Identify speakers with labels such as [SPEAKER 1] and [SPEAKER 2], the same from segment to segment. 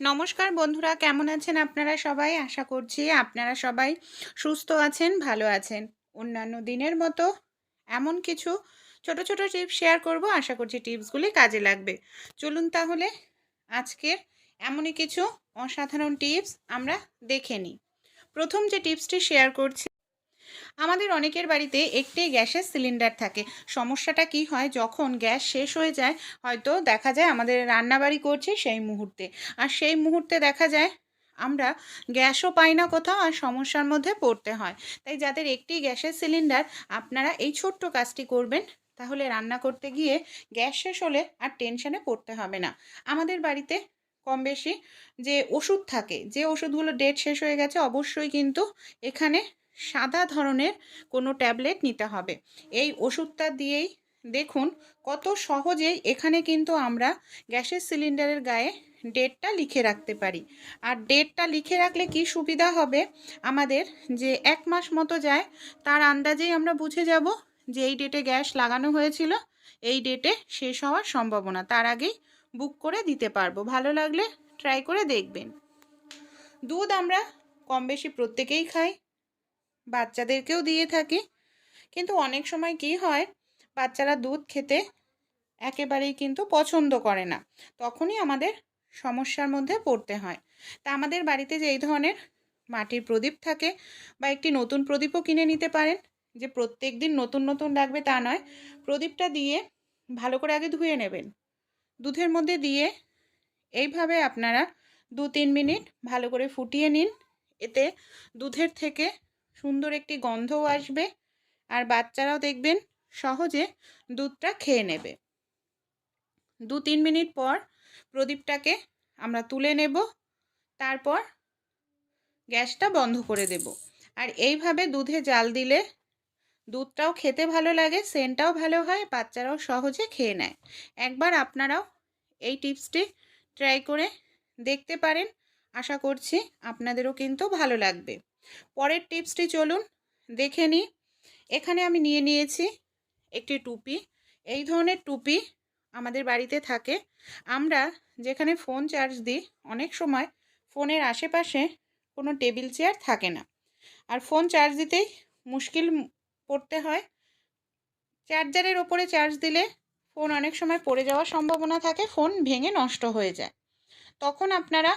[SPEAKER 1] নমস্কার বন্ধুরা, কেমন আছেন আপনারা সবাই? আশা করছি আপনারা সবাই সুস্থ আছেন, ভালো আছেন। অন্যান্য দিনের মতো এমন কিছু ছোট ছোট টিপস শেয়ার করব, আশা করছি টিপসগুলি কাজে লাগবে। চলুন তাহলে আজকের এমনই কিছু অসাধারণ টিপস আমরা দেখে নিই। প্রথম যে টিপসটি শেয়ার করছি আমাদের অনেকের বাড়িতে একটি গ্যাসের সিলিন্ডার থাকে। সমস্যাটা কি হয়? যখন গ্যাস শেষ হয়ে যায়, হয়তো দেখা যায় আমাদের রান্নাবাড়ি করছে সেই মুহূর্তে। আর সেই মুহূর্তে দেখা যায় আমরা গ্যাসও পাই না কোথাও আর সমস্যার মধ্যে পড়তে হয়। তাই যাদের একটি গ্যাসের সিলিন্ডার, আপনারা এই ছোট্ট কাজটি করবেন। তাহলে রান্না করতে গিয়ে গ্যাস শেষ হলে আর টেনশনে পড়তে হবে না। আমাদের বাড়িতে কম বেশি যে ওষুধ থাকে, যে ওষুধগুলো ডেট শেষ হয়ে গেছে, অবশ্যই কিন্তু এখানে সাদা ধরনের কোনো ট্যাবলেট নিতে হবে। এই ওষুধটা দিয়েই দেখুন কত সহজেই এখানে কিন্তু আমরা গ্যাসের সিলিন্ডারের গায়ে ডেটটা লিখে রাখতে পারি। আর ডেটটা লিখে রাখলে কি সুবিধা হবে? আমাদের যে এক মাস মতো যায়, তার আন্দাজেই আমরা বুঝে যাব যে এই ডেটে গ্যাস লাগানো হয়েছিল, এই ডেটে শেষ হওয়ার সম্ভাবনা। তার আগেই বুক করে দিতে পারব। ভালো লাগলে ট্রাই করে দেখবেন। দুধ আমরা কম বেশি প্রত্যেকেই খাই। বাচ্চাদেরকেও দিয়ে থাকি। কিন্তু অনেক সময় কি হয়, বাচ্চারা দুধ খেতে একেবারেই কিন্তু পছন্দ করে না। তখনই আমাদের সমস্যার মধ্যে পড়তে হয়। তা আমাদের বাড়িতে যে এই ধরনের মাটির প্রদীপ থাকে বা একটি নতুন প্রদীপও কিনে নিতে পারেন, যে প্রত্যেক দিন নতুন নতুন লাগবে তা নয়। প্রদীপটা দিয়ে ভালো করে আগে ধুয়ে নেবেন। দুধের মধ্যে দিয়ে এইভাবে আপনারা দু তিন মিনিট ভালো করে ফুটিয়ে নিন। এতে দুধের থেকে সুন্দর একটি গন্ধও আসবে। আর বাচ্চারাও দেখবেন সহজে দুধটা খেয়ে নেবে। দু তিন মিনিট পর প্রদীপটাকে আমরা তুলে নেব। তারপর গ্যাসটা বন্ধ করে দেব। আর এইভাবে দুধে জাল দিলে দুধটাও খেতে ভালো লাগে, সেন্টটাও ভালো হয়, বাচ্চারাও সহজে খেয়ে নেয়। একবার আপনারাও এই টিপসটি ট্রাই করে দেখতে পারেন। আশা করছি আপনাদেরও কিন্তু ভালো লাগবে। পরের টিপসটি চলুন দেখে নিই। এখানে আমি নিয়ে নিয়েছি একটি টুপি। এই ধরনের টুপি আমাদের বাড়িতে থাকে। আমরা যেখানে ফোন চার্জ দিই, অনেক সময় ফোনের আশেপাশে কোনো টেবিল চেয়ার থাকে না। আর ফোন চার্জ দিতেই মুশকিল পড়তে হয়। চার্জারের ওপরে চার্জ দিলে ফোন অনেক সময় পড়ে যাওয়ার সম্ভাবনা থাকে, ফোন ভেঙে নষ্ট হয়ে যায়। তখন আপনারা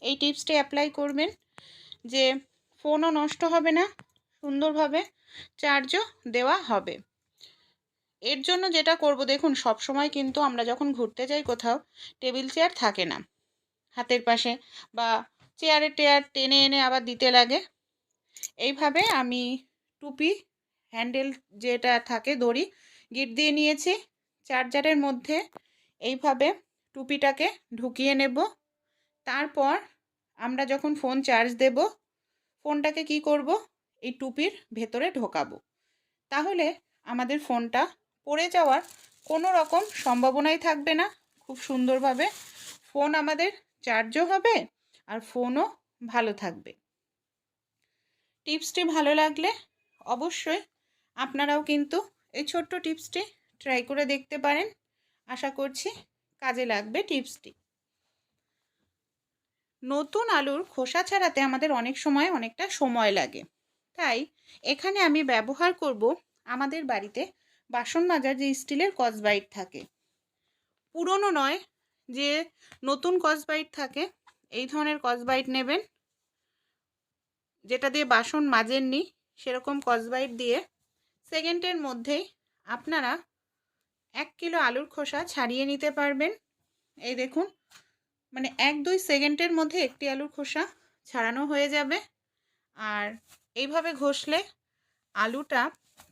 [SPEAKER 1] এই টিপসটি অ্যাপ্লাই করবেন যে ফোনও নষ্ট হবে না, সুন্দরভাবে চার্জও দেওয়া হবে। এর জন্য যেটা করব দেখুন সব সময় কিন্তু আমরা যখন ঘুরতে যাই কোথাও টেবিল চেয়ার থাকে না। হাতের পাশে বা চেয়ারে টেয়ার টেনে এনে আবার দিতে লাগে। এইভাবে আমি টুপি হ্যান্ডেল যেটা থাকে, দড়ি গিট দিয়ে নিয়েছি। চার্জারের মধ্যে এইভাবে টুপিটাকে ঢুকিয়ে নেব। তারপর আমরা যখন ফোন চার্জ দেব ফোনটাকে কি করব? এই টুপির ভেতরে ঢোকাবো। তাহলে আমাদের ফোনটা পড়ে যাওয়ার কোনো রকম সম্ভাবনাই থাকবে না। খুব সুন্দরভাবে ফোন আমাদের চার্জও হবে আর ফোনও ভালো থাকবে। টিপসটি ভালো লাগলে অবশ্যই আপনারাও কিন্তু এই ছোট্ট টিপসটি ট্রাই করে দেখতে পারেন। আশা করছি কাজে লাগবে টিপসটি। নতুন আলুর খোসা ছাড়াতে আমাদের অনেক সময় অনেকটা সময় লাগে। তাই এখানে আমি ব্যবহার করব আমাদের বাড়িতে বাসন মাজার যে স্টিলের কসবাইট থাকে। পুরনো নয়, যে নতুন কসবাইট থাকে, এই ধরনের কসবাইট নেবেন। যেটা দিয়ে বাসন মাজেননি, সেরকম কসবাইট দিয়ে সেকেন্ডের মধ্যেই আপনারা এক কিলো আলুর খোসা ছাড়িয়ে নিতে পারবেন। এই দেখুন মানে এক দুই সেকেন্ডের মধ্যে একটি আলুর খোসা ছাড়ানো হয়ে যাবে। আর এইভাবে ঘষলে আলুটা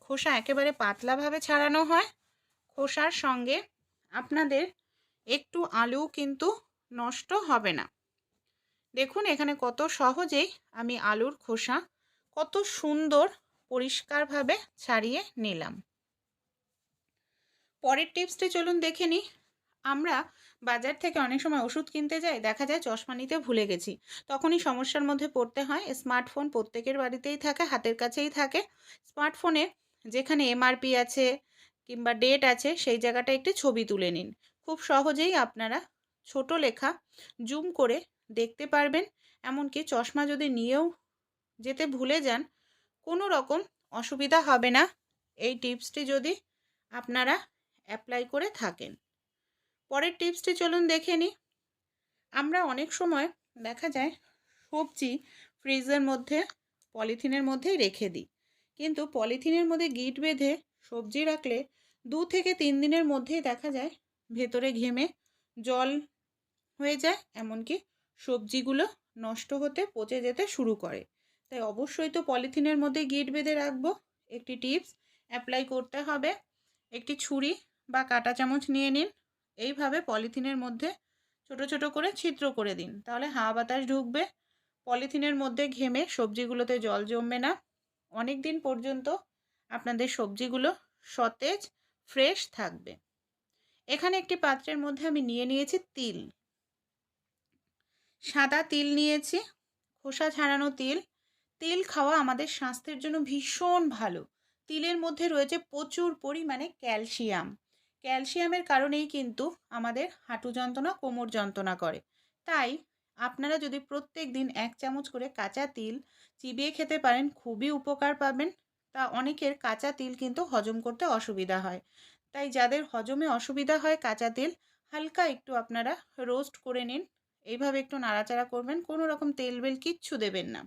[SPEAKER 1] খোসা একেবারে পাতলাভাবে ছাড়ানো হয়। খোসার সঙ্গে আপনাদের একটু আলু কিন্তু নষ্ট হবে না। দেখুন এখানে কত সহজেই আমি আলুর খোসা কত সুন্দর পরিষ্কারভাবে ছাড়িয়ে নিলাম। পরের টিপসটি চলুন দেখে নিই। আমরা বাজার থেকে অনেক সময় ওষুধ কিনতে যাই, দেখা যায় চশমা নিতে ভুলে গেছি। তখনই সমস্যার মধ্যে পড়তে হয়, স্মার্টফোন প্রত্যেকের বাড়িতেই থাকে, হাতের কাছেই থাকে। স্মার্টফোনে যেখানে এমআরপি আছে কিংবা ডেট আছে, সেই জায়গাটা একটি ছবি তুলে নিন। খুব সহজেই আপনারা ছোট লেখা জুম করে দেখতে পারবেন। এমনকি চশমা যদি নিয়েও যেতে ভুলে যান, কোনো রকম অসুবিধা হবে না। এই টিপসটি যদি আপনারা অ্যাপ্লাই করে থাকেন। পরের টিপসটি চলুন দেখে নিই। আমরা অনেক সময় দেখা যায় সবজি ফ্রিজের মধ্যে, পলিথিনের মধ্যেই রেখে দিই। কিন্তু পলিথিনের মধ্যে গিট বেঁধে সবজি রাখলে দু থেকে তিন দিনের মধ্যেই দেখা যায় ভেতরে ঘেমে জল হয়ে যায়, এমনকি সবজিগুলো নষ্ট হতে, পচে যেতে শুরু করে। তাই অবশ্যই তো পলিথিনের মধ্যে গিট বেঁধে রাখব। একটি টিপস, অ্যাপ্লাই করতে হবে। একটি ছুরি বা কাঁটা চামচ নিয়ে নিন। এইভাবে পলিথিনের মধ্যে ছোট ছোট করে ছিদ্র করে দিন। তাহলে হাওয়া বাতাস ঢুকবে। পলিথিনের মধ্যে ঘেমে সবজিগুলোতে জল জমবে না। অনেক দিন পর্যন্ত আপনাদের সবজিগুলো সতেজ, ফ্রেশ থাকবে। এখানে একটি পাত্রের মধ্যে আমি নিয়ে নিয়েছি তিল। সাদা তিল নিয়েছি, খোসা ছাড়ানো তিল। তিল খাওয়া আমাদের স্বাস্থ্যের জন্য ভীষণ ভালো। তিলের মধ্যে রয়েছে প্রচুর পরিমাণে ক্যালসিয়াম। ক্যালসিয়ামের কারণেই কিন্তু আমাদের হাঁটু যন্ত্রণা, কোমর যন্ত্রণা করে। তাই আপনারা যদি প্রত্যেক দিন এক চামচ করে কাঁচা তিল চিবিয়ে খেতে পারেন, খুবই উপকার পাবেন। তা অনেকের কাঁচা তিল কিন্তু হজম করতে অসুবিধা হয়। তাই যাদের হজমে অসুবিধা হয় কাঁচা তিল, হালকা একটু আপনারা রোস্ট করে নিন। এইভাবে একটু নাড়াচাড়া করবেন, কোনো রকম তেল বেল কিচ্ছু দেবেন না।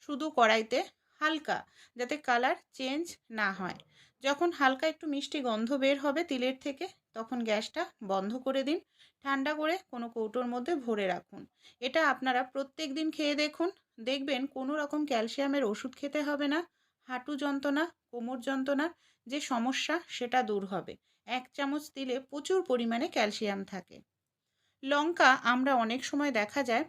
[SPEAKER 1] শুধু কড়াইতে হালকা, যাতে কালার চেঞ্জ না হয়। যখন হালকা একটু মিষ্টি গন্ধ বের হবে তিলের থেকে, তখন গ্যাসটা বন্ধ করে দিন। ঠান্ডা করে কোনো কৌটোর মধ্যে ভরে রাখুন। এটা আপনারা প্রত্যেক দিন খেয়ে দেখুন। দেখবেন কোনো রকম ক্যালসিয়ামের ওষুধ খেতে হবে না। হাঁটু যন্ত্রণা, কোমর যন্ত্রণার যে সমস্যা সেটা দূর হবে। এক চামচ তিলে প্রচুর পরিমাণে ক্যালসিয়াম থাকে। লঙ্কা আমরা অনেক সময় দেখা যায়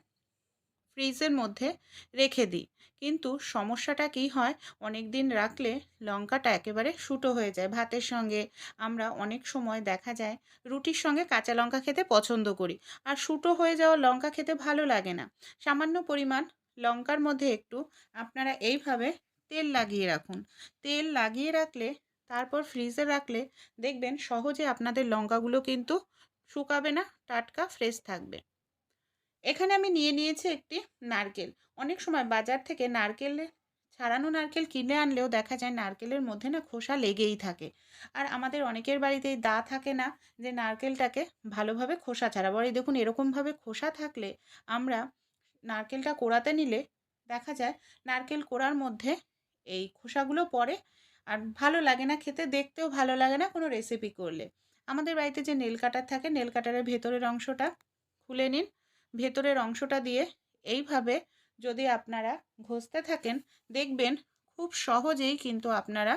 [SPEAKER 1] ফ্রিজের মধ্যে রেখে দিই। কিন্তু সমস্যাটা কী হয়? অনেক দিন রাখলে লঙ্কাটা একেবারে শুটো হয়ে যায়। ভাতের সঙ্গে আমরা অনেক সময় দেখা যায় রুটির সঙ্গে কাঁচা লঙ্কা খেতে পছন্দ করি। আর শুটো হয়ে যাওয়া লঙ্কা খেতে ভালো লাগে না। সামান্য পরিমাণ লঙ্কার মধ্যে একটু আপনারা এইভাবে তেল লাগিয়ে রাখুন। তেল লাগিয়ে রাখলে, তারপর ফ্রিজে রাখলে দেখবেন সহজে আপনাদের লঙ্কাগুলো কিন্তু শুকাবে না, টাটকা, ফ্রেশ থাকবে। এখানে আমি নিয়ে নিয়েছি একটি নারকেল। অনেক সময় বাজার থেকে নারকেল ছাড়ানো নারকেল কিনে আনলেও দেখা যায় নারকেলের মধ্যে না খোসা লেগেই থাকে। আর আমাদের অনেকের বাড়িতেই দা থাকে না যে নারকেলটাকে ভালোভাবে খোসা ছাড়াবো এই দেখুন এরকমভাবে খোসা থাকলে আমরা নারকেলটা কোড়াতে নিলে দেখা যায় নারকেল কোড়ার মধ্যে এই খোসাগুলো পড়ে আর ভালো লাগে না খেতে, দেখতেও ভালো লাগে না কোনো রেসিপি করলে। আমাদের বাড়িতে যে নেল কাটার থাকে, নেল কাটারের ভেতরের অংশটা খুলে নিন। ভেতরের অংশটা দিয়ে এইভাবে যদি আপনারা ঘষতে থাকেন, দেখবেন খুব সহজেই কিন্তু আপনারা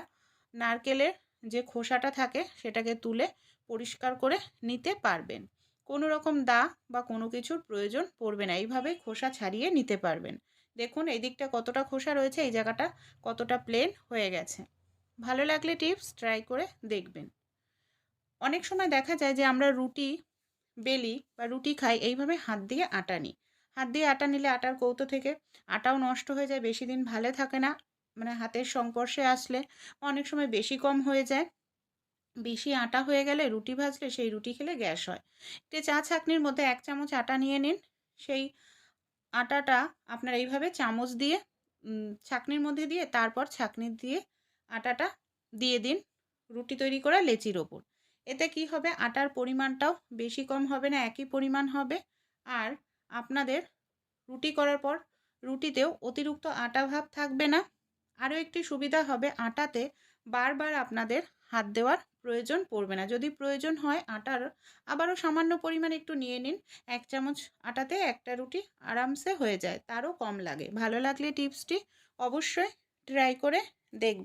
[SPEAKER 1] নারকেলের যে খোসাটা থাকে সেটাকে তুলে পরিষ্কার করে নিতে পারবেন। কোনো রকম দা বা কোনো কিছুর প্রয়োজন পড়বে না, এইভাবে খোসা ছাড়িয়ে নিতে পারবেন। দেখুন এই দিকটা কতটা খোসা রয়েছে, এই জায়গাটা কতটা প্লেন হয়ে গেছে। ভালো লাগলে টিপস ট্রাই করে দেখবেন। অনেক সময় দেখা যায় যে আমরা রুটি বেলি বা রুটি খাই, এইভাবে হাত দিয়ে আটা নিই। হাত দিয়ে আটা নিলে আটার কৌতো থেকে আটাও নষ্ট হয়ে যায়, বেশি দিন ভালো থাকে না। মানে হাতের সংস্পর্শে আসলে অনেক সময় বেশি কম হয়ে যায়। বেশি আটা হয়ে গেলে রুটি ভাজলে সেই রুটি খেলে গ্যাস হয়। একটি চা ছাঁকনির মধ্যে এক চামচ আটা নিয়ে নিন। সেই আটাটা আপনার এইভাবে চামচ দিয়ে ছাঁকনির মধ্যে দিয়ে, তারপর ছাঁকনি দিয়ে আটাটা দিয়ে দিন। রুটি তৈরি করা লেচির ওপর। এতে কি হবে? আটার পরিমাণটাও বেশি কম হবে না, একই পরিমাণ হবে। আর আপনাদের রুটি করার পর রুটিতেও অতিরিক্ত আটা ভাব থাকবে না। আরও একটি সুবিধা হবে, আটাতে বারবার আপনাদের হাত দেওয়ার প্রয়োজন পড়বে না। যদি প্রয়োজন হয় আটার আবারও সামান্য পরিমাণ একটু নিয়ে নিন। এক চামচ আটাতে একটা রুটি আরামসে হয়ে যায়, তারও কম লাগে। ভালো লাগলে টিপসটি অবশ্যই ট্রাই করে দেখবেন।